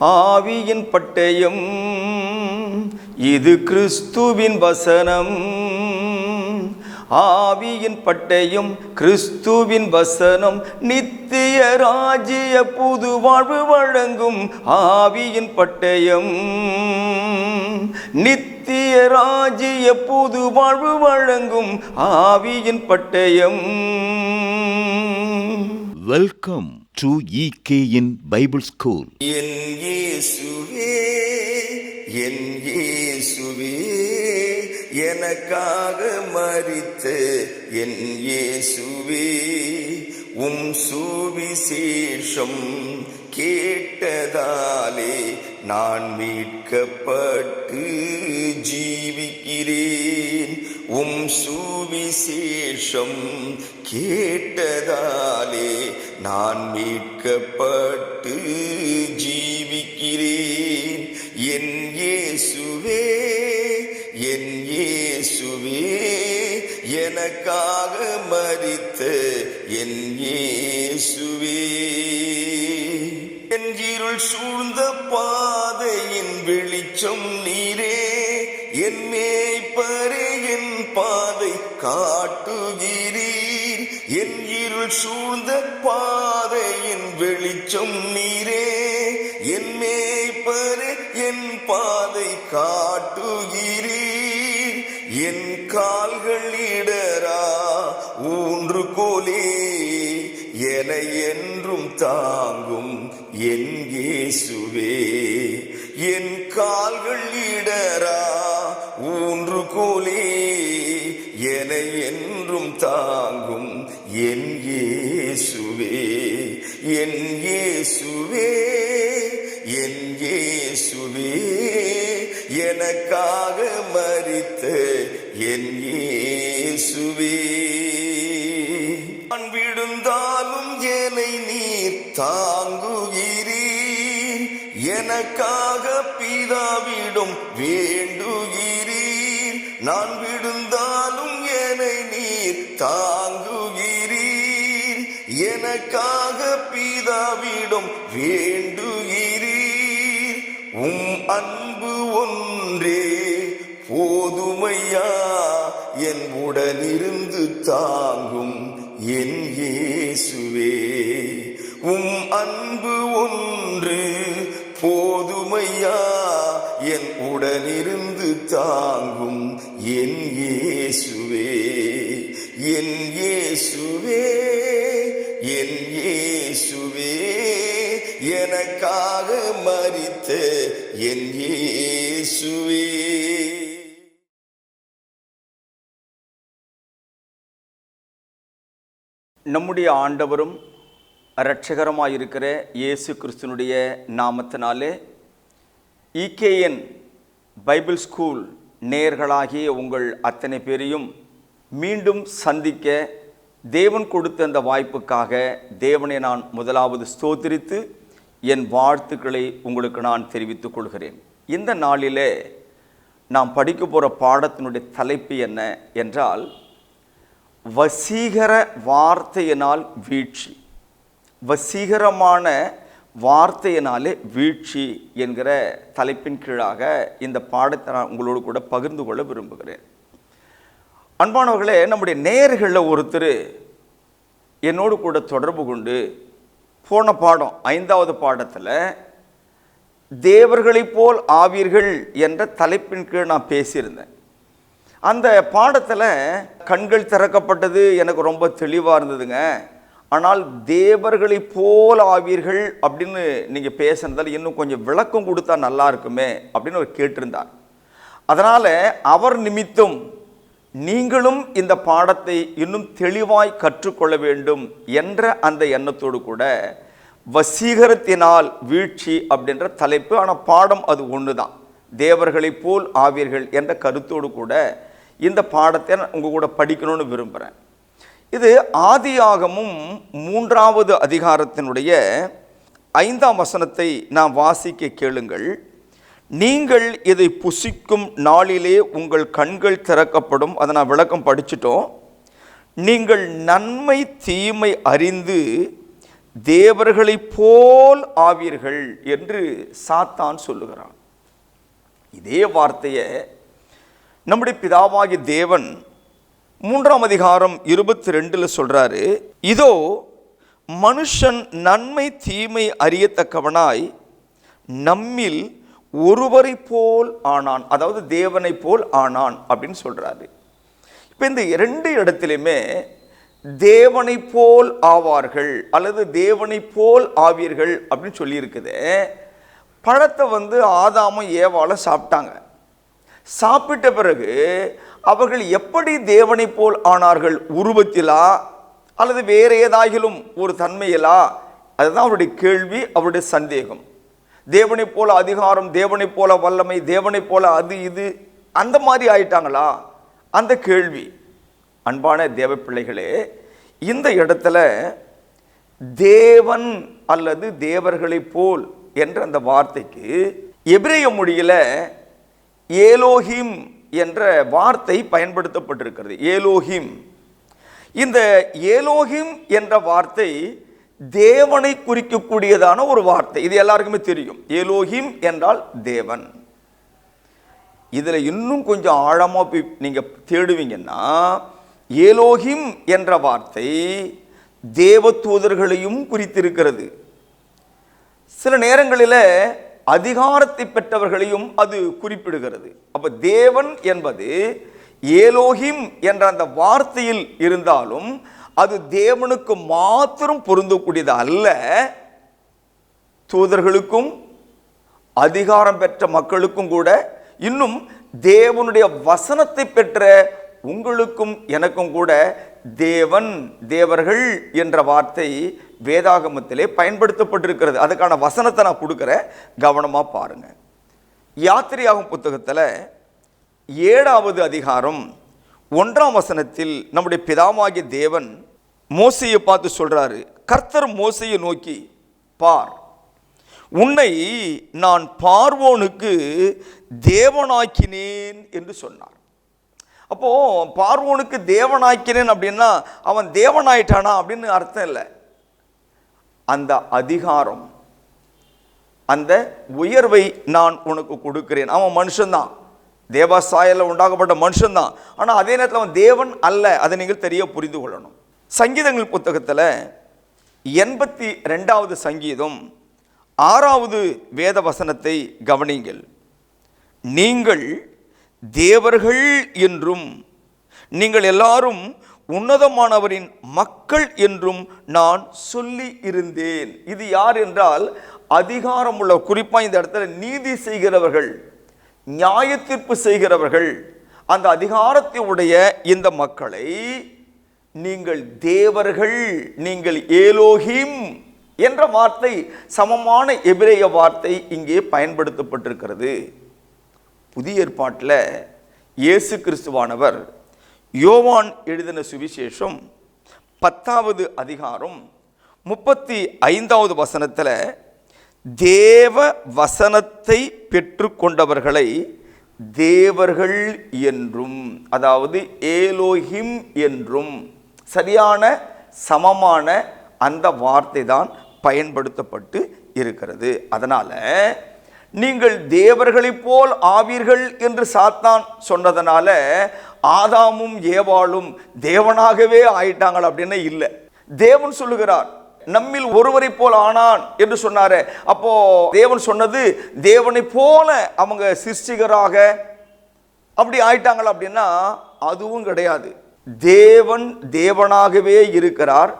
ஆவியின் பட்டயம் இது கிறிஸ்துவின் வசனம். ஆவியின் பட்டயம் கிறிஸ்துவின் வசனம். நித்திய ராஜ்ய புது வாழ்வு வழங்கும் ஆவியின் பட்டயம். நித்திய ராஜ்ய புது வாழ்வு வழங்கும் ஆவியின் பட்டயம். Welcome Welcome to in Bible school என் இயேசுவே என் இயேசுவே எனக்காக மரித்த என் இயேசுவே உம் சுவிசேஷம் கேட்டதாலே நான் மீட்கப்பட்டு ஜீவிக்கிறேன். உம் சுவிசேஷம் கேட்டதாலே நான் மீட்கப்பட்டு ஜீவிக்கிறேன். என் இயேசுவே என் இயேசுவே எனக்காக மறித்த என் இயேசுவே. என் இருள் சூழ்ந்த பாதையின் வெளிச்சம் நீரே என் மேய்ப்பரே பாதை காட்டுகிறீர். என் இருள் சூழ்ந்த பாதையின் வெளிச்சம் நீரே. என் மேய்ப்பரே என் பாதை காட்டுகிறீர். என் கால்கள் இடரா ஊன்று கோலே. என என்றும் தாங்கும் என் இயேசுவே. என் கால்கள் இடரா ஊன்று கோலே. என என்றும் தாங்கும் என் இயேசுவே என் இயேசுவே என் இயேசுவே. எனக்காக மறித்த என் இயேசுவே. நான் விழுந்தாலும் என்னை நீர் தாங்குகிறீர். எனக்காக பிதாவிடும் வேண்டுகிறீர். நான் விழுந்தாலும் தாங்குகிறீர். எனக்காக பிதாவிடம் வேண்டுகிறீர். உம் அன்பு ஒன்றே போதுமையா. என் உடனிருந்து தாங்கும் என் இயேசுவே. உம் அன்பு ஒன்று போதுமையா. என் உடனிருந்து தாங்கும் என் இயேசுவே. என் இயேசுவே என் இயேசுவே எனக்காக மறித்த என் இயேசுவே. நம்முடைய ஆண்டவரும் இரட்சகரமாயிருக்கிற இயேசு கிறிஸ்துனுடைய நாமத்தினாலே இகேஎன் பைபிள் ஸ்கூல் நேர்களாகிய உங்கள் அத்தனை பேரையும் மீண்டும் சந்திக்க தேவன் கொடுத்த அந்த வாய்ப்புக்காக தேவனை நான் முதலாவது ஸ்தோத்திரித்து என் வாழ்த்துக்களை உங்களுக்கு நான் தெரிவித்துக் கொள்கிறேன். இந்த நாளிலே நாம் படிக்க போகிற பாடத்தினுடைய தலைப்பு என்ன என்றால் வசீகர வார்த்தையினால் வீழ்ச்சி. வசீகரமான வார்த்தையினாலே வீழ்ச்சி என்கிற தலைப்பின் கீழாக இந்த பாடத்தை நான் உங்களோடு கூட பகிர்ந்து கொள்ள விரும்புகிறேன். அன்பானவர்களே நம்முடைய நேயர்களில் ஒருத்தர் என்னோடு கூட தொடர்பு கொண்டு போன பாடம் ஐந்தாவது பாடத்தில் தேவர்களைப் போல் ஆவீர்கள் என்ற தலைப்பின் கீழ் நான் பேசியிருந்தேன். அந்த பாடத்தில் கண்கள் திறக்கப்பட்டது எனக்கு ரொம்ப தெளிவாக இருந்ததுங்க. ஆனால் தேவர்களைப் போல் ஆவீர்கள் அப்படின்னு நீங்கள் பேசுனதால் இன்னும் கொஞ்சம் விளக்கம் கொடுத்தா நல்லா இருக்குமே அப்படின்னு அவர் கேட்டிருந்தார். அதனால் அவர் நிமித்தம் நீங்களும் இந்த பாடத்தை இன்னும் தெளிவாய் கற்றுக்கொள்ள வேண்டும் என்ற அந்த எண்ணத்தோடு கூட வசீகரத்தினால் வீழ்ச்சி அப்படின்ற தலைப்பு ஆனால் பாடம் அது ஒன்று தான் தேவர்களைப் போல் ஆவீர்கள் என்ற கருத்தோடு கூட இந்த பாடத்தை நான் உங்கள் கூட படிக்கணும்னு விரும்புகிறேன் இது ஆதியாகமும் மூன்றாவது அதிகாரத்தினுடைய ஐந்தாம் வசனத்தை நான் வாசிக்க கேளுங்கள். நீங்கள் இதை புசிக்கும் நாளிலே உங்கள் கண்கள் திறக்கப்படும். அதை நான் விளக்கம் படிச்சிட்டோம். நீங்கள் நன்மை தீமை அறிந்து தேவர்களைப் போல் ஆவீர்கள் என்று சாத்தான் சொல்லுகிறான். இதே வார்த்தையை நம்முடைய பிதாவாகிய தேவன் மூன்றாம் அதிகாரம் இருபத்தி ரெண்டில் சொல்கிறாரு இதோ மனுஷன் நன்மை தீமை அறியத்தக்கவனாய் நம்மில் ஒருவரை போல் ஆனான் அதாவது தேவனை போல் ஆனான் அப்படின்னு சொல்கிறாரு இப்போ இந்த இரண்டு இடத்துலையுமே தேவனை போல் ஆவார்கள் அல்லது தேவனை போல் ஆவீர்கள் அப்படின்னு சொல்லியிருக்குது. பழத்தை வந்து ஆதாமும் ஏவாலும் சாப்பிட்டாங்க. சாப்பிட்ட பிறகு அவர்கள் எப்படி தேவனை போல் ஆனார்கள்? உருவத்திலா அல்லது வேறு ஏதாகிலும் ஒரு தன்மையிலா? அதுதான் அவருடைய கேள்வி அவருடைய சந்தேகம். தேவனைப் போல அதிகாரம் தேவனைப் போல வல்லமை தேவனைப் போல அது இது அந்த மாதிரி ஆயிட்டாங்களா? அந்த கேள்வி. அன்பான தேவ பிள்ளைகளே இந்த இடத்துல தேவன் அல்லது தேவர்களைப் போல் என்ற அந்த வார்த்தைக்கு எபிரேய மொழியில் ஏலோஹிம் என்ற வார்த்தை பயன்படுத்தப்பட்டிருக்கிறது. ஏலோஹிம். இந்த ஏலோஹிம் என்ற வார்த்தை தேவனை குறிக்கக்கூடியதான ஒரு வார்த்தை. இது எல்லாருக்குமே தெரியும். ஏலோஹிம் என்றால் தேவன். இதில் இன்னும் கொஞ்சம் ஆழமாக போய் நீங்கள் தேடுவீங்கன்னா ஏலோஹிம் என்ற வார்த்தை தேவதூதர்களையும் குறித்திருக்கிறது. சில நேரங்களில் அதிகாரத்தை பெற்றவர்களையும் அது குறிப்பிடுகிறது. அப்போ தேவன் என்பது ஏலோஹிம் என்ற அந்த வார்த்தையில் இருந்தாலும் அது தேவனுக்கு மாத்திரம் பொருந்தக்கூடியது அல்ல. தூதர்களுக்கும் அதிகாரம் பெற்ற மக்களுக்கும் கூட இன்னும் தேவனுடைய வசனத்தை பெற்ற உங்களுக்கும் எனக்கும் கூட தேவன் தேவர்கள் என்ற வார்த்தை வேதாகமத்திலே பயன்படுத்தப்பட்டிருக்கிறது. அதுக்கான வசனத்தை நான் கொடுக்குறேன் கவனமாக பாருங்க. யாத்திரையாகும் புத்தகத்தில் ஏழாவது அதிகாரம் ஒன்றாம் வசனத்தில் நம்முடைய பிதாமாகிய தேவன் மோசையை பார்த்து சொல்கிறாரு கர்த்தர் மோசையை நோக்கி பார் உன்னை நான் பார்வோனுக்கு தேவனாக்கினேன் என்று சொன்னார். அப்போ பார்வோனுக்கு தேவனாக்கினேன் அப்படின்னா அவன் தேவனாயிட்டானா அப்படின்னு அர்த்தம் இல்லை. அந்த அதிகாரம் அந்த உயர்வை நான் உனக்கு கொடுக்கிறேன். அவன் மனுஷன்தான். தேவசாயில உண்டாக்கப்பட்ட மனுஷன்தான். ஆனால் அதே நேரத்தில் அவன் தேவன் அல்ல. அதை நீங்கள் தெரிய புரிந்து கொள்ளணும். சங்கீதங்கள் புத்தகத்தில் எண்பத்தி ரெண்டாவது சங்கீதம் ஆறாவது வேத வசனத்தை கவனிங்கள் நீங்கள் தேவர்கள் என்றும் நீங்கள் எல்லாரும் உன்னதமானவரின் மக்கள் என்றும் நான் சொல்லி இருந்தேன். இது யார் என்றால் அதிகாரமுள்ள குறிப்பாக இந்த இடத்துல நீதி செய்கிறவர்கள் நியாயத்தீர்ப்பு செய்கிறவர்கள் அந்த அதிகாரத்தை உடைய இந்த மக்களை நீங்கள் தேவர்கள் நீங்கள் ஏலோஹிம் என்ற வார்த்தை சமமான எபிரேய வார்த்தை இங்கே பயன்படுத்தப்பட்டிருக்கிறது. புதிய ஏற்பாட்டில் இயேசு கிறிஸ்துவானவர் யோவான் எழுதின சுவிசேஷம் பத்தாவது அதிகாரம் முப்பத்தி ஐந்தாவது வசனத்தில் தேவ வசனத்தை பெற்றுக்கொண்டவர்களை தேவர்கள் என்றும் அதாவது ஏலோஹிம் என்றும் சரியான சமமான அந்த வார்த்தை தான் பயன்படுத்தப்பட்டு இருக்கிறது. அதனால் நீங்கள் தேவர்களைப் போல் ஆவீர்கள் என்று சாத்தான் சொன்னதனால ஆதாமும் ஏவாளும் தேவனாகவே ஆயிட்டாங்கள் அப்படின்னு இல்லை. தேவன் சொல்லுகிறார் நம்மில் ஒருவரை போல் ஆனான் என்று சொன்னார். அப்போ தேவன் சொன்னது தேவனை போல அவங்க சிருஷ்டிகராக அப்படி ஆயிட்டாங்களா அப்படின்னா அதுவும் கிடையாது. தேவன் தேவனாகவே இருக்கிறார்.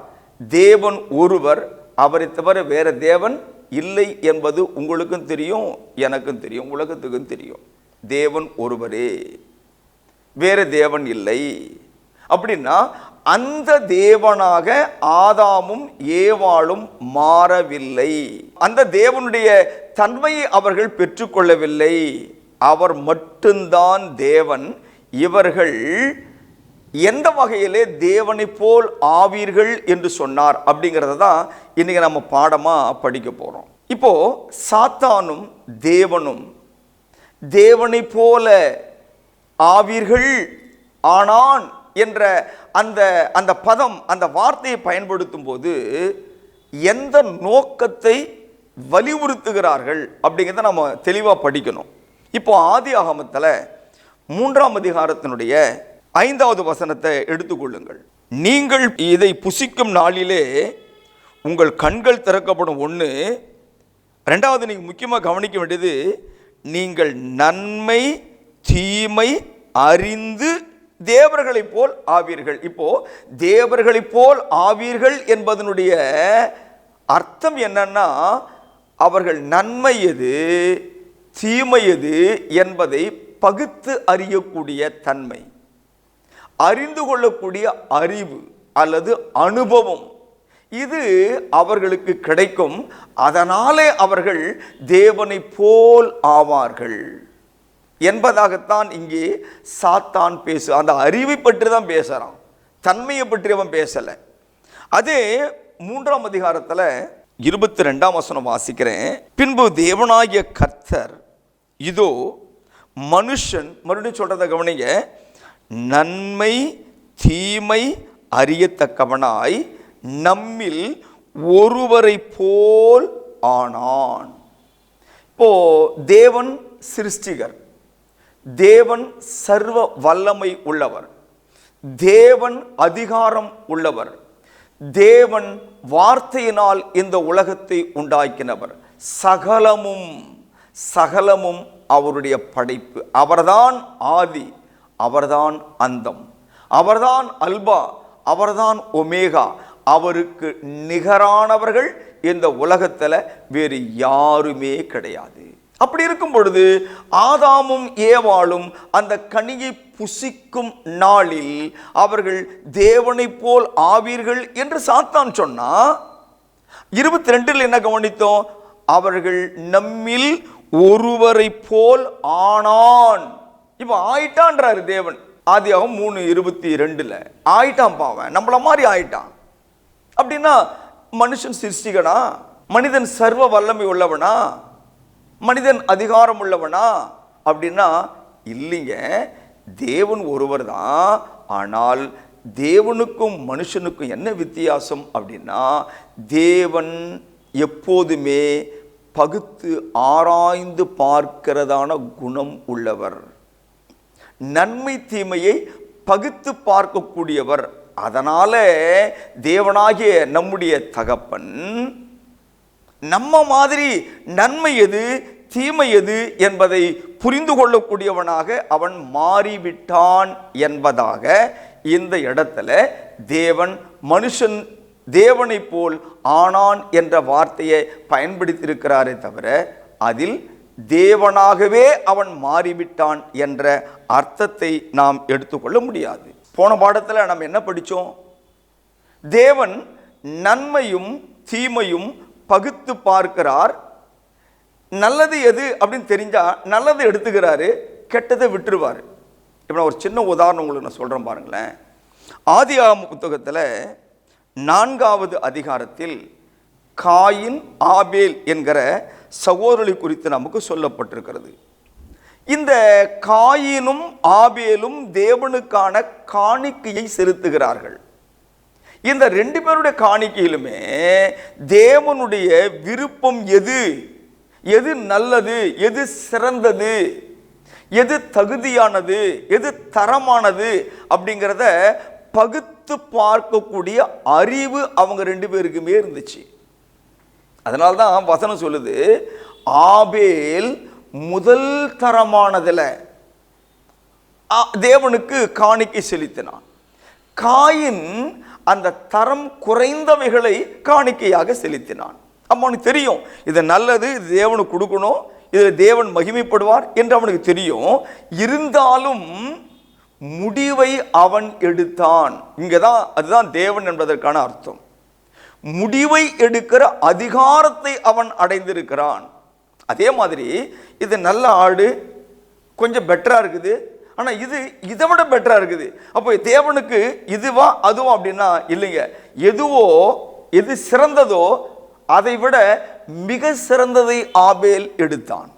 தேவன் ஒருவர். அவரை தவிர வேறு தேவன் இல்லை என்பது உங்களுக்கும் தெரியும் எனக்கும் தெரியும் உலகத்துக்கும் தெரியும். தேவன் ஒருவரே. வேறு தேவன் இல்லை. அப்படின்னா அந்த தேவனாக ஆதாமும் ஏவாளும் மாறவில்லை. அந்த தேவனுடைய தன்மையை அவர்கள் பெற்றுக்கொள்ளவில்லை. அவர் மட்டும்தான் தேவன். இவர்கள் எந்த வகையிலே தேவனை போல் ஆவீர்கள் என்று சொன்னார் அப்படிங்கிறத தான் இன்றைக்கி நம்ம பாடமாக படிக்க போகிறோம் இப்போது சாத்தானும் தேவனும் தேவனை போல ஆவீர்கள் ஆனான் என்ற அந்த அந்த பதம் அந்த வார்த்தையை பயன்படுத்தும் போது எந்த நோக்கத்தை வலியுறுத்துகிறார்கள் அப்படிங்கிறத நம்ம தெளிவாக படிக்கணும். இப்போ ஆதி ஆகமத்தில் மூன்றாம் அதிகாரத்தினுடைய ஐந்தாவது வசனத்தை எடுத்துக்கொள்ளுங்கள். நீங்கள் இதை புசிக்கும் நாளிலே உங்கள் கண்கள் திறக்கப்படும் ஒன்று ரெண்டாவது நீங்கள் முக்கியமாக கவனிக்க வேண்டியது நீங்கள் நன்மை தீமை அறிந்து தேவர்களைப் போல் ஆவீர்கள். இப்போ தேவர்களைப் போல் ஆவீர்கள் என்பதனுடைய அர்த்தம் என்னன்னா அவர்கள் நன்மை எது தீமை எது என்பதை பகுத்து அறியக்கூடிய தன்மை. அறிந்து கொள்ளக்கூடிய அறிவு அல்லது அனுபவம் இது அவர்களுக்கு கிடைக்கும். அதனாலே அவர்கள் தேவனைப் போல் ஆவார்கள். என்பதாகத்தான் இங்கே சாத்தான் பேசு அந்த அறிவை பற்றி தான் பேசுகிறான் தன்மையை பற்றி அவன் பேசலை. அதே மூன்றாம் அதிகாரத்தில் இருபத்தி ரெண்டாம் வசனம் வாசிக்கிறேன். பின்பு தேவனாகிய கர்த்தர் இதோ மனுஷன் மறுபடியும் சொல்கிறத கவனிங்க. நன்மை தீமை அறியத்தக்கவனாய் நம்மில் ஒருவரை போல் ஆனான். இப்போ தேவன் சிருஷ்டிகர். தேவன் சர்வ வல்லமை உள்ளவர். தேவன் அதிகாரம் உள்ளவர். தேவன் வார்த்தையினால் இந்த உலகத்தை உண்டாக்கினவர். சகலமும் சகலமும் அவருடைய படைப்பு. அவர்தான் ஆதி. அவர்தான் அந்தம். அவர்தான் அல்பா அவர்தான் ஒமேகா. அவருக்கு நிகரானவர்கள் இந்த உலகத்தில் வேறு யாருமே கிடையாது. அப்படி இருக்கும் பொழுது ஆதாமும் ஏவாளும் அந்த கனியை புசிக்கும் நாளில் அவர்கள் தேவனைப் போல் ஆவீர்கள் என்று சாத்தான் சொன்னா இருபத்தி ரெண்டில் என்ன கவனித்தோம்? அவர்கள் நம்மில் ஒருவரை போல் ஆனான். இப்போ ஆயிட்டான்றாரு தேவன். ஆதியாகவும் மூணு இருபத்தி ரெண்டுல ஆயிட்டான் பாவன் நம்மள மாதிரி ஆயிட்டான். அப்படின்னா மனுஷன் சிருஷ்டிகனா? மனிதன் சர்வ வல்லமை உள்ளவனா? மனிதன் அதிகாரம் உள்ளவனா? அப்படின்னா இல்லைங்க. தேவன் ஒருவர் தான். ஆனால் தேவனுக்கும் மனுஷனுக்கும் என்ன வித்தியாசம் அப்படின்னா தேவன் எப்போதுமே பகுத்து ஆராய்ந்து பார்க்கிறதான குணம் உள்ளவர். நன்மை தீமையை பகுத்து பார்க்கக்கூடியவர். அதனால தேவனாகிய நம்முடைய தகப்பன் நம்ம மாதிரி நன்மை எது தீமை எது என்பதை புரிந்து கொள்ளக்கூடியவனாக அவன் மாறிவிட்டான் என்பதாக இந்த இடத்துல தேவன் மனுஷன் தேவனைப் போல் ஆனான் என்ற வார்த்தையை பயன்படுத்தியிருக்கிறாரே தவிர அதில் தேவனாகவே அவன் மாறிவிட்டான் என்ற அர்த்தத்தை நாம் எடுத்துக்கொள்ள முடியாது. போன பாடத்தில் நம்ம என்ன படித்தோம் தேவன் நன்மையும் தீமையும் பகுத்து பார்க்கிறார். நல்லது எது அப்படின்னு தெரிஞ்சால் நல்லதை எடுத்துக்கிறாரு கெட்டதை விட்டுருவார். இப்போ நான் ஒரு சின்ன உதாரணம் உங்களுக்கு நான் சொல்கிறேன் பாருங்களேன். ஆதி ஆதியாகம புத்தகத்தில் நான்காவது அதிகாரத்தில் காயின் ஆபேல் என்கிற சகோதரி குறித்து நமக்கு சொல்லப்பட்டிருக்கிறது. இந்த காயினும் ஆபேலும் தேவனுக்கான காணிக்கையை செலுத்துகிறார்கள். இந்த ரெண்டு பேருடைய காணிக்கையிலுமே தேவனுடைய விருப்பம் எது? எது நல்லது? எது சிறந்தது? எது தகுதியானது? எது தரமானது? அப்படிங்கிறத பகுத்து பார்க்கக்கூடிய அறிவு அவங்க ரெண்டு பேருக்குமே இருந்துச்சு. அதனால தான் வசனம் சொல்லுது ஆபேல் முதல் தரமானதில் ஆ- தேவனுக்கு காணிக்கை செலுத்தினான். காயின் அந்த தரம் குறைந்தவைகளை காணிக்கையாக செலுத்தினான். அப்ப அவனுக்கு தெரியும் இது நல்லது இது தேவனுக்கு கொடுக்கணும் இதில் தேவன் மகிமைப்படுவார் என்று அவனுக்கு தெரியும். இருந்தாலும் முடிவை அவன் எடுத்தான். இங்கே தான் அதுதான் தேவன் என்பதற்கான அர்த்தம். முடிவை எடுக்கிற அதிகாரத்தை அவன் அடைந்திருக்கிறான். அதே மாதிரி இது நல்ல ஆடு கொஞ்சம் பெட்டராக இருக்குது. ஆனால் இது இதை விட பெட்டராக இருக்குது. அப்போ தேவனுக்கு இதுவா அதுவா அப்படின்னா இல்லைங்க. எதுவோ எது சிறந்ததோ அதை விட மிக சிறந்ததை ஆபேல் எடுத்தான்.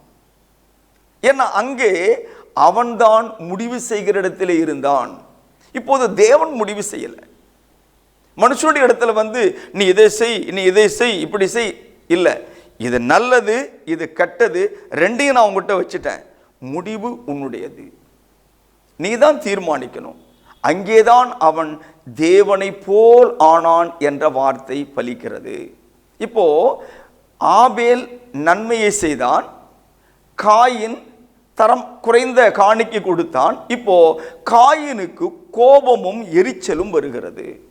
ஏன்னா அங்கே அவன்தான் முடிவு செய்கிற இடத்திலே இருந்தான். இப்போது தேவன் முடிவு செய்யலை. மனுஷனுடைய இடத்துல வந்து நீ இதை செய் நீ இதை செய் இப்படி செய். இல்லை. இது நல்லது இது கெட்டது ரெண்டையும் நான் உங்ககிட்ட வச்சுட்டேன். முடிவு உன்னுடையது. நீ தான் தீர்மானிக்கணும். அங்கேதான் அவன் தேவனை போல் ஆனான் என்ற வார்த்தை பலிக்கிறது. இப்போ ஆபேல் நன்மையை செய்தான். காயின் தரம் குறைந்த காணிக்கு கொடுத்தான். இப்போ காயினுக்கு கோபமும் எரிச்சலும் வருகிறது.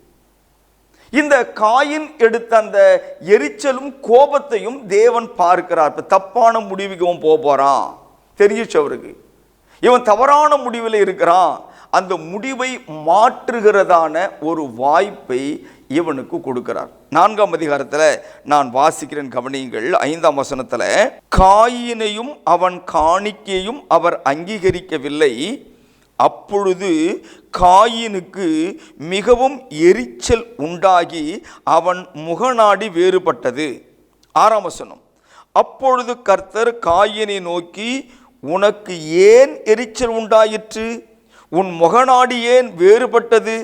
இந்த காயின் எடுத்த அந்த எரிச்சலும் கோபத்தையும் தேவன் பார்க்கிறார். இப்போ தப்பான முடிவுக்கு இவன் போக போகிறான் தெரிஞ்சிச்சு அவருக்கு. இவன் தவறான முடிவில் இருக்கிறான். அந்த முடிவை மாற்றுகிறதான ஒரு வாய்ப்பை இவனுக்கு கொடுக்கிறார். நான்காம் அதிகாரத்தில் நான் வாசிக்கிறேன் கவனியுங்கள். ஐந்தாம் வசனத்தில் காயினையும் அவன் காணிக்கையும் அவர் அங்கீகரிக்கவில்லை. அப்பொழுது காயினுக்கு மிகவும் எரிச்சல் உண்டாகி அவன் முகநாடி வேறுபட்டது. ஆறாம் வசனம். அப்பொழுது கர்த்தர் காயினை நோக்கி உனக்கு ஏன் எரிச்சல் உண்டாயிற்று? உன் முகநாடி ஏன் வேறுபட்டது?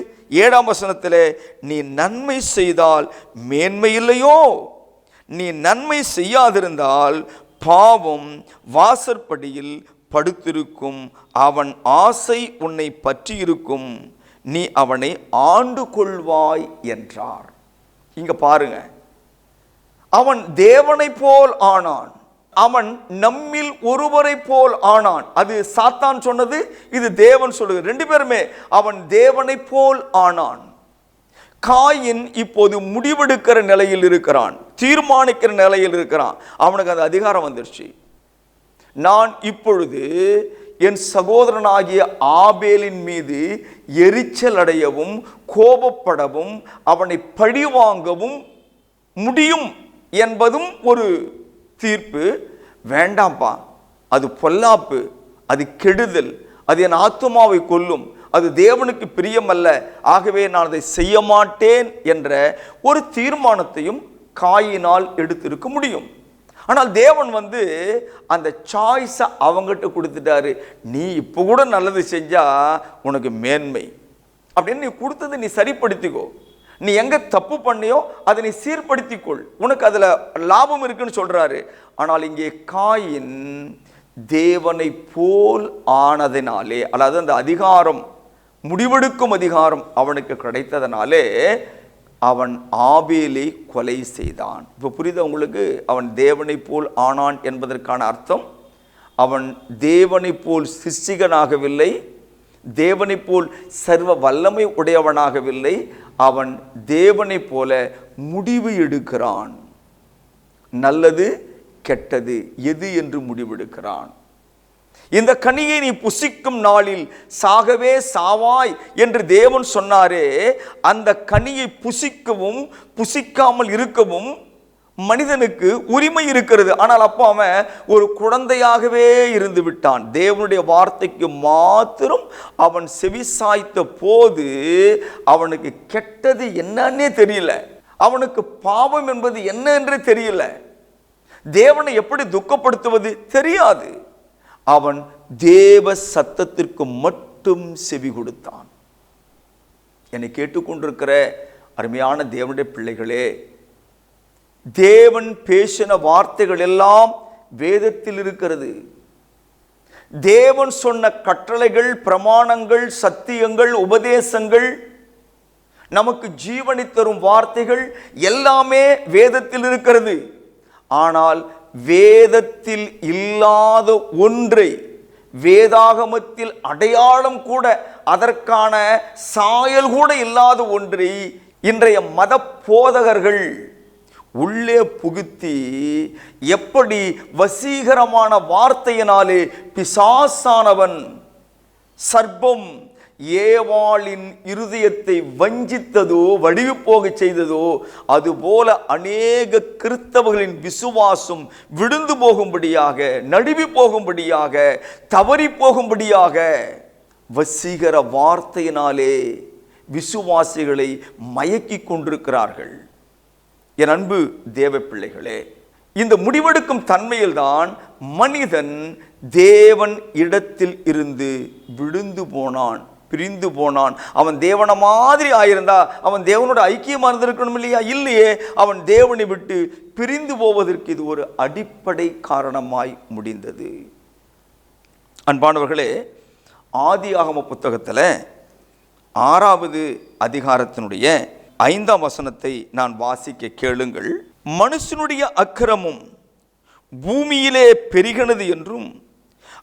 ஏழாம் வசனத்தில் நீ நன்மை செய்தால் மேன்மை இல்லையோ? நீ நன்மை செய்யாதிருந்தால் பாவம் வாசற்படியில் படுத்திருக்கும். அவன் ஆசை உன்னை பற்றியிருக்கும். நீ அவனை ஆண்டு கொள்வாய் என்றார். இங்க பாருங்க. அவன் தேவனைப் போல் ஆனான். அவன் நம்மில் ஒருவரை போல் ஆனான். அது சாத்தான் சொன்னது இது தேவன் சொல்லுது. ரெண்டு பேருமே அவன் தேவனைப் போல் ஆனான். காயின் இப்போது முடிவெடுக்கிற நிலையில் இருக்கிறான். தீர்மானிக்கிற நிலையில் இருக்கிறான். அவனுக்கு அந்த அதிகாரம் வந்துருச்சு. நான் இப்பொழுது என் சகோதரனாகிய ஆபேலின் மீது எரிச்சல் அடையவும் கோபப்படவும் அவனை பழிவாங்கவும் முடியும் என்பதும் ஒரு தீர்ப்பு. வேண்டாம்ப்பா அது பொல்லாப்பு அது கெடுதல் அது என் ஆத்மாவை கொல்லும் அது தேவனுக்கு பிரியமல்ல ஆகவே நான் அதை செய்ய மாட்டேன் என்ற ஒரு தீர்மானத்தையும் காயினால் எடுத்திருக்க முடியும். ஆனால் தேவன் வந்து அந்த சாய்ஸை அவங்ககிட்ட கொடுத்துட்டாரு. நீ இப்போ கூட நல்லது செஞ்சால் உனக்கு மேன்மை. அப்படின்னு நீ கொடுத்தது நீ சரிப்படுத்திக்கோ. நீ எங்கே தப்பு பண்ணியோ அதை நீ சீர்படுத்திக்கொள். உனக்கு அதில் லாபம் இருக்குன்னு சொல்கிறாரு ஆனால் இங்கே காயின் தேவனை போல் ஆனதினாலே அதாவது அந்த அதிகாரம் முடிவெடுக்கும் அதிகாரம் அவனுக்கு கிடைத்ததனாலே அவன் ஆபேலை கொலை செய்தான். இப்போ புரியுது உங்களுக்கு? அவன் தேவனை போல் ஆனான் என்பதற்கான அர்த்தம். அவன் தேவனை போல் சிருஷ்டிகனாகவில்லை தேவனைப் போல் சர்வ வல்லமை உடையவனாகவில்லை. அவன் தேவனைப் போல முடிவு எடுக்கிறான். நல்லது கெட்டது எது என்று முடிவெடுக்கிறான். இந்த கனியை நீ புசிக்கும் நாளில் சாகவே சாவாய் என்று தேவன் சொன்னாரே அந்த கனியை புசிக்கவும் புசிக்காமல் இருக்கவும் மனிதனுக்கு உரிமை இருக்கிறது. ஆனால் அப்போ அவன் ஒரு குழந்தையாகவே இருந்து விட்டான். தேவனுடைய வார்த்தைக்கு மாத்திரம் அவன் செவி சாய்த்த போது அவனுக்கு கெட்டது என்னன்னே தெரியல. அவனுக்கு பாவம் என்பது என்ன என்று தெரியல. தேவனை எப்படி துக்கப்படுத்துவது தெரியாது. அவன் தேவ சத்தத்திற்கு மட்டும் செவி கொடுத்தான். என்னை கேட்டுக்கொண்டிருக்கிற அருமையான தேவனுடைய பிள்ளைகளே தேவன் பேசின வார்த்தைகள் எல்லாம் வேதத்தில் இருக்கிறது. தேவன் சொன்ன கட்டளைகள் பிரமாணங்கள் சத்தியங்கள் உபதேசங்கள் நமக்கு ஜீவனை தரும் வார்த்தைகள் எல்லாமே வேதத்தில் இருக்கிறது. ஆனால் வேதத்தில் இல்லாத ஒன்றை வேதாகமத்தில் அடையாளம் கூட அதற்கான சாயல் கூட இல்லாத ஒன்றை இன்றைய மத போதகர்கள் உள்ளே புகுத்தி எப்படி வசீகரமான வார்த்தையினாலே பிசாசானவன் சர்ப்பம் ஏவாளின் இருதயத்தை வஞ்சித்ததோ வடிவு போகச் செய்ததோ அதுபோல அநேக கிறிஸ்தவர்களின் விசுவாசம் விழுந்து போகும்படியாக நடுவி போகும்படியாக தவறி போகும்படியாக வசீகர வார்த்தையினாலே விசுவாசிகளை மயக்கி கொண்டிருக்கிறார்கள். என் அன்பு தேவ பிள்ளைகளே இந்த முடிவெடுக்கும் தன்மையில்தான் மனிதன் தேவன் இடத்தில் இருந்து விழுந்து போனான். பிரிந்து போனான். அவன் தேவனை மாதிரி ஆயிருந்தா அவன் தேவனோட ஐக்கியமாக இருந்திருக்கணும் இல்லையா? இல்லையே. அவன் தேவனை விட்டு பிரிந்து போவதற்கு இது ஒரு அடிப்படை காரணமாய் முடிந்தது. அன்பானவர்களே ஆதி ஆகம புத்தகத்தில் ஆறாவது அதிகாரத்தினுடைய ஐந்தாம் வசனத்தை நான் வாசிக்க கேளுங்கள். மனுஷனுடைய அக்கிரமும் பூமியிலே பெருகினது என்றும்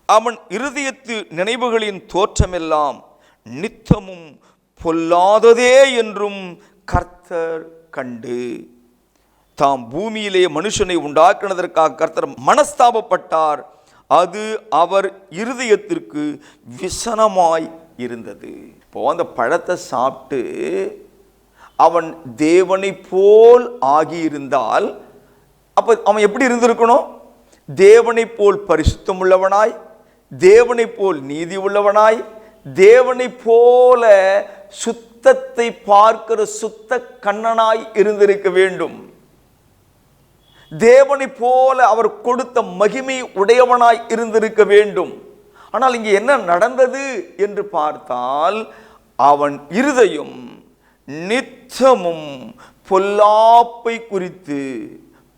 அவன் இருதயத்து நினைவுகளின் தோற்றமெல்லாம் நித்தமும் பொல்லாததே என்றும் கர்த்தர் கண்டு. தாம் பூமியிலே மனுஷனை உண்டாக்கினதற்காக கர்த்தர் மனஸ்தாபப்பட்டார். அது அவர் இருதயத்திற்கு விசனமாய் இருந்தது. இப்போ அந்த பழத்தை சாப்பிட்டு அவன் தேவனை போல் ஆகியிருந்தால் அப்போ அவன் எப்படி இருந்திருக்கணும்? தேவனைப் போல் பரிசுத்தம் உள்ளவனாய் தேவனைப் போல் நீதி உள்ளவனாய் தேவனை போல சுத்தத்தை பார்க்கிற சுத்த கண்ணனாய் இருந்திருக்க வேண்டும். தேவனைப் போல அவர் கொடுத்த மகிமை உடையவனாய் இருந்திருக்க வேண்டும். ஆனால் இங்கே என்ன நடந்தது என்று பார்த்தால் அவன் இருதயம் நித்தமும் பொல்லாப்பை குறித்து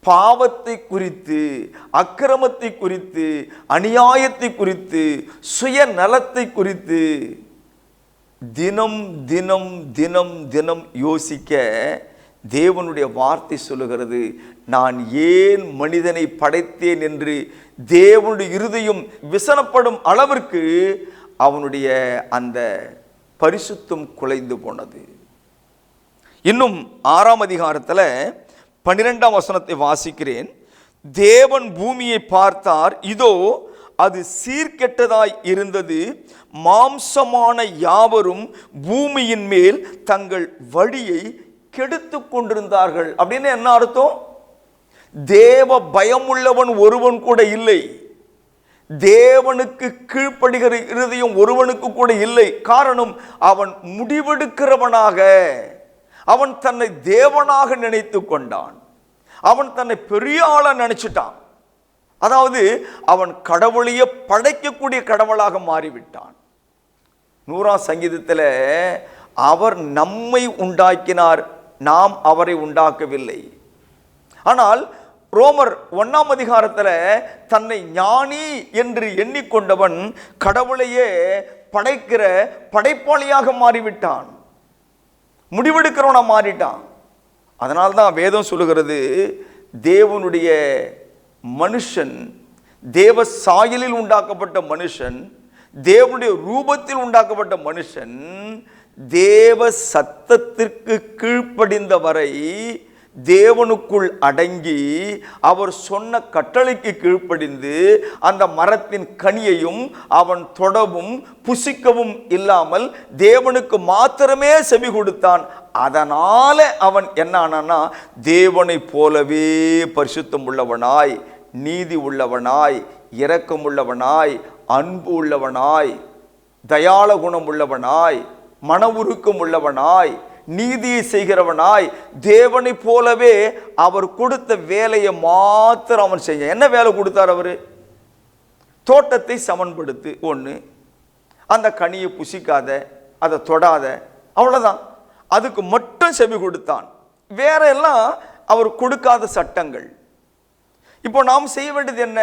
பாவத்தை குறித்து அக்கிரமத்தை குறித்து அநியாயத்தை குறித்து சுயநலத்தை குறித்து தினம் தினம் தினம் தினம் யோசிக்க தேவனுடைய வார்த்தை சொல்லுகிறது. நான் ஏன் மனிதனை படைத்தேன் என்று தேவனுடைய இருதயம் விசனப்படும் அளவிற்கு அவனுடைய அந்த பரிசுத்தம் குலைந்து போனது. இன்னும் ஆறாம் அதிகாரத்தில் பன்னிரெண்டாம் வசனத்தை வாசிக்கிறேன். தேவன் பூமியை பார்த்தார். இதோ அது சீர்கெட்டதாய் இருந்தது. மாம்சமான யாவரும் பூமியின் மேல் தங்கள் வழியை கெடுத்து கொண்டிருந்தார்கள். அப்படின்னு என்ன அர்த்தம்? தேவ பயமுள்ளவன் ஒருவன் கூட இல்லை. தேவனுக்கு கீழ்ப்படுகிற இருதயம் ஒருவனுக்கு கூட இல்லை. காரணம் அவன் முடிவெடுக்கிறவனாக. அவன் தன்னை தேவனாக நினைத்து கொண்டான். அவன் தன்னை பெரிய ஆளாக நினச்சிட்டான். அதாவது அவன் கடவுளையே படைக்கக்கூடிய கடவுளாக மாறிவிட்டான். நூறாம் சங்கீதத்தில் அவர் நம்மை உண்டாக்கினார் நாம் அவரை உண்டாக்கவில்லை. ஆனால் ரோமர் ஒன்றாம் அதிகாரத்தில் தன்னை ஞானி என்று எண்ணிக்கொண்டவன் கடவுளையே படைக்கிற படைப்பாளியாக மாறிவிட்டான். முடிவெடுக்கிறவனாக மாறிட்டான். அதனால்தான் வேதம் சொல்லுகிறது தேவனுடைய மனுஷன் தேவ சாயலில் உண்டாக்கப்பட்ட மனுஷன் தேவனுடைய ரூபத்தில் உண்டாக்கப்பட்ட மனுஷன் தேவ சத்தத்திற்கு கீழ்ப்படிந்த வரை தேவனுக்குள் அடங்கி அவர் சொன்ன கட்டளைக்கு கீழ்ப்படிந்து அந்த மரத்தின் கனியையும் அவன் தொடவும் புசிக்கவும் இல்லாமல் தேவனுக்கு மாத்திரமே செவி கொடுத்தான். அதனால அவன் என்ன தேவனைப் போலவே பரிசுத்தம் உள்ளவனாய் நீதி உள்ளவனாய் இரக்கம் உள்ளவனாய் அன்பு உள்ளவனாய் தயாள குணம் உள்ளவனாய் மன உருக்கம் உள்ளவனாய் நீதியை செய்கிறவனாய் தேவனைப் போலவே அவர் கொடுத்த வேலையை மாத்திரம் அவன் செஞ்சான். என்ன வேலை கொடுத்தார் அவர்? தோட்டத்தை சமன்படுத்து. ஒன்று அந்த கனியை புசிக்காத அதை தொடாத அவ்வளோதான் அதுக்கு மட்டும் செவி கொடுத்தான். வேற எல்லாம் அவர் கொடுக்காத சட்டங்கள். இப்போ நாம் செய்ய வேண்டியது என்ன?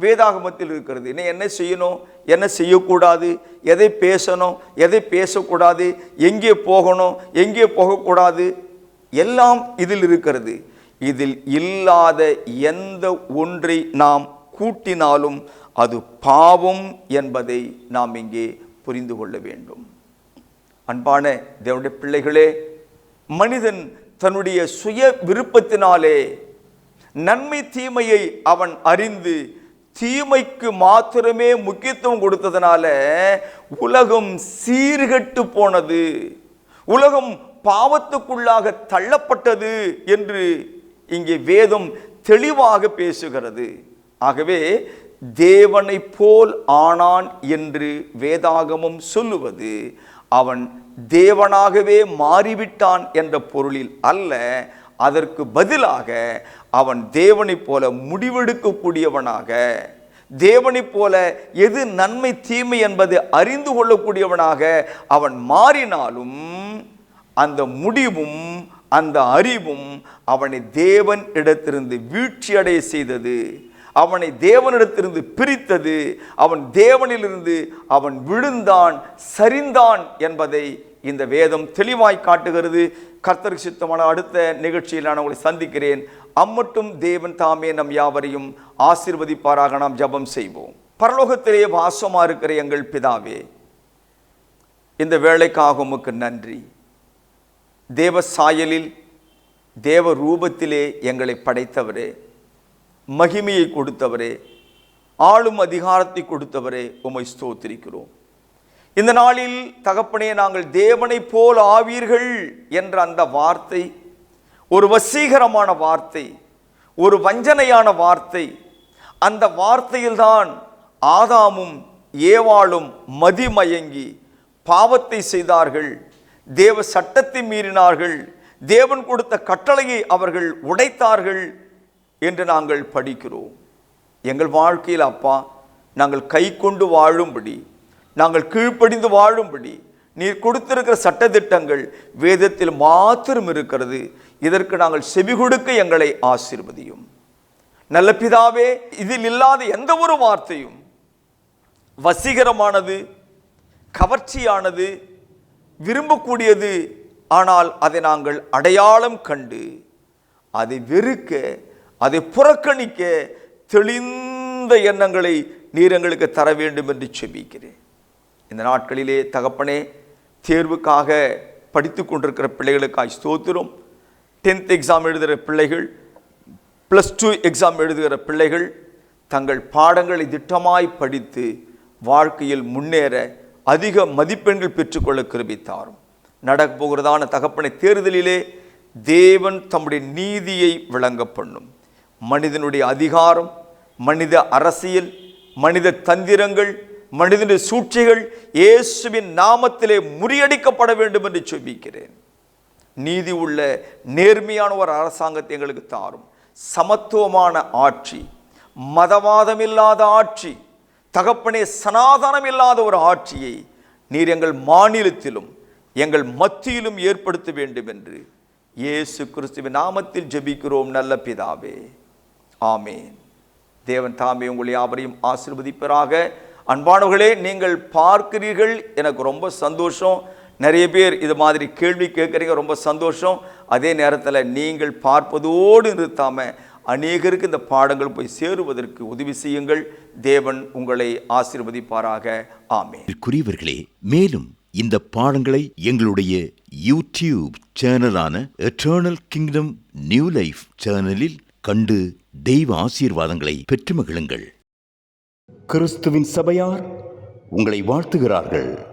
வேதாகமத்தில் இருக்கிறது. நீ என்ன செய்யணும்? என்ன செய்யக்கூடாது? எதை பேசணும்? எதை பேசக்கூடாது? எங்கே போகணும்? எங்கே போகக்கூடாது? எல்லாம் இதில் இருக்கிறது. இதில் இல்லாத எந்த ஒன்றை நாம் கூட்டினாலும் அது பாவம் என்பதை நாம் இங்கே புரிந்து கொள்ள வேண்டும். அன்பான தேவனுடைய பிள்ளைகளே மனிதன் தன்னுடைய சுய விருப்பத்தினாலே நன்மை தீமையை அவன் அறிந்து தீமைக்கு மாத்திரமே முக்கியத்துவம் கொடுத்ததுனால உலகம் சீர்கெட்டு போனது. உலகம் பாவத்துக்குள்ளாக தள்ளப்பட்டது என்று இங்கே வேதம் தெளிவாக பேசுகிறது. ஆகவே தேவனைப் போல் ஆனான் என்று வேதாகமம் சொல்லுவது அவன் தேவனாகவே மாறிவிட்டான் என்ற பொருளில் அல்ல அதற்கு பதிலாக அவன் தேவனைப் போல முடிவெடுக்கக்கூடியவனாக தேவனைப் போல எது நன்மை தீமை என்பது அறிந்து கொள்ளக்கூடியவனாக அவன் மாறினாலும் அந்த முடிவும் அந்த அறிவும் அவனை தேவன் இடத்திலிருந்து வீழ்ச்சியடைய செய்தது. அவனை தேவனிடத்திலிருந்து பிரித்தது. அவன் தேவனிலிருந்து அவன் விழுந்தான் சரிந்தான் என்பதை இந்த வேதம் தெளிவாய் காட்டுகிறது. கர்த்தருக்கு சித்தமான அடுத்த நிகழ்ச்சியில் நான் உங்களை சந்திக்கிறேன். அம்மட்டும் தேவன் தாமே நம் யாவரையும் ஆசிர்வதிப்பாராக நாம் ஜெபம் செய்வோம். பரலோகத்திலே வாசமாக இருக்கிற எங்கள் பிதாவே இந்த வேலைக்காக உமக்கு நன்றி. தேவ சாயலில் தேவ ரூபத்திலே எங்களை படைத்தவரே மகிமையை கொடுத்தவரே ஆளும் அதிகாரத்தை கொடுத்தவரே உமை ஸ்தோத்திரிக்கிறோம். இந்த நாளில் தகப்பனே நாங்கள் தேவனைப் போல் ஆவீர்கள் என்ற அந்த வார்த்தை ஒரு வசீகரமான வார்த்தை ஒரு வஞ்சனையான வார்த்தை அந்த வார்த்தையில்தான் ஆதாமும் ஏவாளும் மதிமயங்கி பாவத்தை செய்தார்கள். தேவ சட்டத்தை மீறினார்கள். தேவன் கொடுத்த கட்டளையை அவர்கள் உடைத்தார்கள் என்று நாங்கள் படிக்கிறோம். எங்கள் வாழ்க்கையில் அப்பா நாங்கள் கை கொண்டு வாழும்படி நாங்கள் கீழ்ப்படிந்து வாழும்படி நீர் கொடுத்திருக்கிற சட்டத்திட்டங்கள் வேதத்தில் மாத்திரம் இருக்கிறது. இதற்கு நாங்கள் செவி கொடுக்க எங்களை ஆசிர்வதியும். நல்ல பிதாவே இதில் இல்லாத எந்த ஒரு வார்த்தையும் வசீகரமானது கவர்ச்சியானது விரும்பக்கூடியது. ஆனால் அதை நாங்கள் அடையாளம் கண்டு அதை வெறுக்க அதை புறக்கணிக்க தெளிந்த எண்ணங்களை நீர் எங்களுக்கு தர வேண்டும் என்று செபிக்கிறேன். இந்த நாட்களிலே தகப்பனே தேர்வுக்காக படித்து கொண்டிருக்கிற பிள்ளைகளுக்காய் ஸ்தோத்திரம். டென்த் எக்ஸாம் எழுதுகிற பிள்ளைகள் ப்ளஸ் டூ எக்ஸாம் எழுதுகிற பிள்ளைகள் தங்கள் பாடங்களை திட்டமாய் படித்து வாழ்க்கையில் முன்னேற அதிக மதிப்பெண்கள் பெற்றுக்கொள்ள கிருபித்தாரும் நடக்க போகிறதான தகப்பனை தேர்தலிலே தேவன் தம்முடைய நீதியை விளங்க பண்ணும். மனிதனுடைய அதிகாரம் மனித அரசியல் மனித தந்திரங்கள் மனிதனுடைய சூழ்ச்சிகள் இயேசுவின் நாமத்திலே முறியடிக்கப்பட வேண்டும் என்று சொல்லிக்கிறேன் நீதி உள்ள நேர்மையான ஒரு அரசாங்கத்தை எங்களுக்கு தாரும். சமத்துவமான ஆட்சி மதவாதம் இல்லாத ஆட்சி தகப்பனே சனாதனம் இல்லாத ஒரு ஆட்சியை நீர் எங்கள் மாநிலத்திலும் எங்கள் மத்தியிலும் ஏற்படுத்த வேண்டும் என்று இயேசு கிறிஸ்துவின் நாமத்தில் ஜெபிக்கிறோம் நல்ல பிதாவே. ஆமேன். தேவன் தாமே உங்களை யாவரையும் ஆசிர்வதிப்பராக. அன்பானவர்களே நீங்கள் பார்க்கிறீர்கள். எனக்கு ரொம்ப சந்தோஷம். நிறைய பேர் இது மாதிரி கேள்வி கேட்குறீங்க ரொம்ப சந்தோஷம். அதே நேரத்தில் நீங்கள் பார்ப்பதோடு நிறுத்தாமல் அநேகருக்கு இந்த பாடங்கள் போய் சேருவதற்கு உதவி செய்யுங்கள். தேவன் உங்களை ஆசீர்வதிப்பாராக. ஆமேன். குறிவர்களே மேலும் இந்த பாடங்களை எங்களுடைய யூடியூப் சேனலான எட்டர்னல் கிங்டம் நியூ லைஃப் சேனலில் கண்டு தெய்வ ஆசீர்வாதங்களை பெற்று மகிழுங்கள். கிறிஸ்துவின் சபையார் உங்களை வாழ்த்துகிறார்கள்.